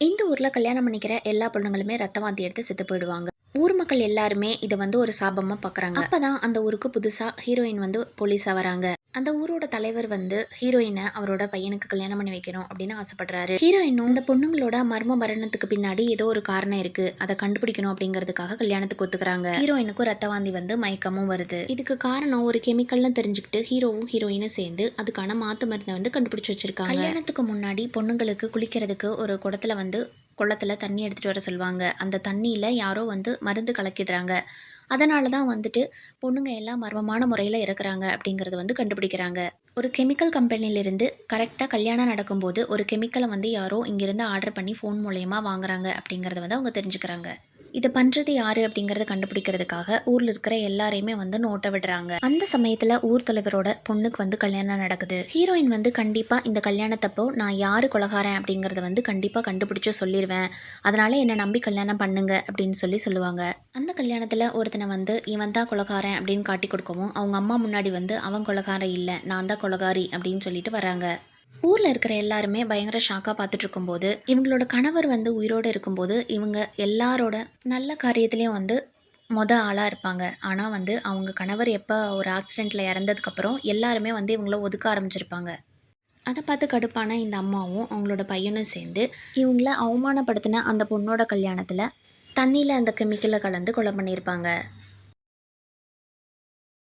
இந்த ஊரில் கல்யாணம் பண்ணிக்கிற எல்லா பொண்ணுங்களுமே ரத்த வாந்தி எடுத்து செத்து போயிடுவாங்க. ஊர் மக்கள் எல்லாருமே இதை வந்து ஒரு சாபமாக பார்க்குறாங்க அப்போ தான் அந்த ஊருக்கு புதுசாக ஹீரோயின் வந்து போலீஸாக வராங்க. அந்த ஊரோட தலைவர் வந்து ஹீரோயினை அவரோட பையனுக்கு கல்யாணம் பண்ணி வைக்கணும் அப்படின்னு ஆசைப்படுறாரு. ஹீரோயினும் இந்த பொண்ணுங்களோட மர்ம மரணத்துக்கு பின்னாடி ஏதோ ஒரு காரணம் இருக்கு. அதை கண்டுபிடிக்கணும் அப்படிங்கிறதுக்காக கல்யாணத்துக்கு ஒத்துக்கிறாங்க. ஹீரோயினுக்கும் ரத்த வாந்தி வந்து மயக்கமும் வருது. இதுக்கு காரணம் ஒரு கெமிக்கல்னு தெரிஞ்சுக்கிட்டு ஹீரோவும் ஹீரோயினும் சேர்ந்து அதுக்கான மாத்து மருந்தை வந்து கண்டுபிடிச்சு வச்சிருக்காங்க. கல்யாணத்துக்கு முன்னாடி பொண்ணுங்களுக்கு குளிக்கிறதுக்கு ஒரு குடத்துல வந்து குளத்துல தண்ணி எடுத்துகிட்டு வர சொல்லுவாங்க. அந்த தண்ணியில் யாரோ வந்து மருந்து கலக்கிடுறாங்க. அதனால தான் வந்துட்டு பொண்ணுங்க எல்லாம் மர்மமான முறையில் இறக்குறாங்க அப்படிங்கிறது வந்து கண்டுபிடிக்கிறாங்க. ஒரு கெமிக்கல் கம்பெனிலிருந்து கரெக்டாக கல்யாணம் நடக்கும்போது ஒரு கெமிக்கலை வந்து யாரோ இங்கேருந்து ஆர்டர் பண்ணி ஃபோன் மூலயமா வாங்குறாங்க அப்படிங்கிறத வந்து அவங்க தெரிஞ்சுக்கிறாங்க. இதை பண்ணுறது யாரு அப்படிங்கிறத கண்டுபிடிக்கிறதுக்காக ஊரில் இருக்கிற எல்லாரையுமே வந்து நோட்டை விடுறாங்க. அந்த சமயத்தில் ஊர் தலைவரோட பொண்ணுக்கு வந்து கல்யாணம் நடக்குது. ஹீரோயின் வந்து கண்டிப்பாக இந்த கல்யாணத்தப்போ நான் யார் கொலகாரன் அப்படிங்கிறத வந்து கண்டிப்பாக கண்டுபிடிச்சு சொல்லிடுவேன் அதனால என்னை நம்பி கல்யாணம் பண்ணுங்க அப்படின்னு சொல்லி சொல்லுவாங்க. அந்த கல்யாணத்தில் ஒருத்தனை வந்து இவன் தான் கொலகாரன் அப்படின்னு காட்டி கொடுக்கவும் அவங்க அம்மா முன்னாடி வந்து அவன் கொலகாரன் இல்லை நான் தான் கொலகாரி அப்படின்னு சொல்லிட்டு வராங்க ஊரில் இருக்கிற எல்லாருமே பயங்கர ஷாக்காக பார்த்துட்டு இருக்கும்போது இவங்களோட கணவர் வந்து உயிரோடு இருக்கும்போது இவங்க எல்லாரோட நல்ல காரியத்துலேயும் வந்து மொத ஆளாக இருப்பாங்க. ஆனால் வந்து அவங்க கணவர் எப்போ ஒரு ஆக்சிடெண்ட்டில் இறந்ததுக்கப்புறம் எல்லாருமே வந்து இவங்கள ஒதுக்க ஆரம்பிச்சிருப்பாங்க. அதை பார்த்து கடுப்பான இந்த அம்மாவும் அவங்களோட பையனும் சேர்ந்து இவங்கள அவமானப்படுத்தின அந்த பொண்ணோட கல்யாணத்தில் தண்ணியில் அந்த கெமிக்கலை கலந்து கொலை பண்ணியிருப்பாங்க.